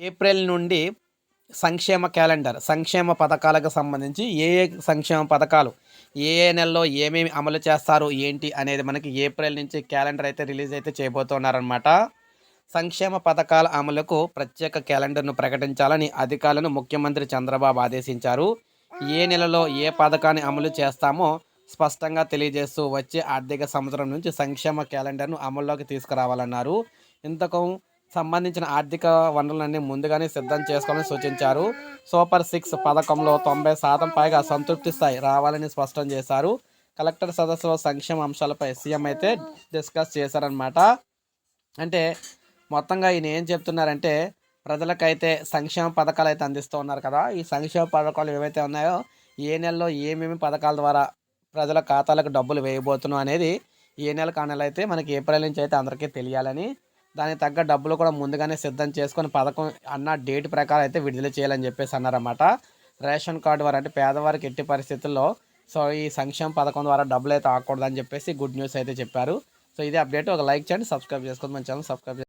April నుండి సంక్షేమ calendar సంక్షేమ పథకాలకు సంబంధించి ఏ ఏ సంక్షేమ పథకాలు ఏ ఏ నెలలో ఏమేమి అమలు చేస్తారు ఏంటి అనేది మనకి ఏప్రిల్ నుంచి క్యాలెండర్ అయితే రిలీజ్ అయితే చేయబోతున్నారనమాట సంక్షేమ పథకాల అమలుకు ప్రత్యేక క్యాలెండర్ను ప్రకటించాలని అధికారులను ముఖ్యమంత్రి చంద్రబాబు ఆదేశించారు. ఏ నెలలో ఏ పథకాన్ని అమలు చేస్తామో స్పష్టంగా తెలియజేస్తూ వచ్చే ఆర్థిక సంవత్సరం నుంచి సంక్షేమ క్యాలెండర్ను అమల్లోకి తీసుకురావాలన్నారు. ఇంతకు సంబంధించిన ఆర్థిక వనరులన్నీ ముందుగానే సిద్ధం చేసుకోవాలని సూచించారు. సూపర్ సిక్స్ పథకంలో తొంభై శాతం పైగా సంతృప్తి స్థాయి రావాలని స్పష్టం చేశారు. కలెక్టర్ సదస్సులో సంక్షేమ అంశాలపై సీఎం అయితే డిస్కస్ చేశారనమాట అంటే మొత్తంగా ఈయన ఏం చెప్తున్నారంటే ప్రజలకైతే సంక్షేమ పథకాలు అయితే అందిస్తూ ఉన్నారు కదా. ఈ సంక్షేమ పథకాలు ఏవైతే ఉన్నాయో ఏ నెలలో ఏమేమి పథకాల ద్వారా ప్రజల ఖాతాలకు డబ్బులు వేయబోతున్నాం అనేది ఏ నెల అయితే మనకి ఏప్రిల్ నుంచి అయితే అందరికీ తెలియాలని దానికి తగ్గ డబ్బులు కూడా ముందుగానే సిద్ధం చేసుకొని పథకం అన్న డేట్ ప్రకారం అయితే విడుదల చేయాలని చెప్పేసి అన్నారన్నమాట. రేషన్ కార్డు వారు అంటే పేదవారికి ఎట్టి పరిస్థితుల్లో సో ఈ సంక్షేమ పథకం ద్వారా డబ్బులు అయితే ఆకూడదని చెప్పేసి గుడ్ న్యూస్ అయితే చెప్పారు. సో ఇదే అప్డేట్. ఒక లైక్ చేయండి సబ్స్క్రైబ్ చేసుకోండి. మన ఛానల్ సబ్స్క్రైబ్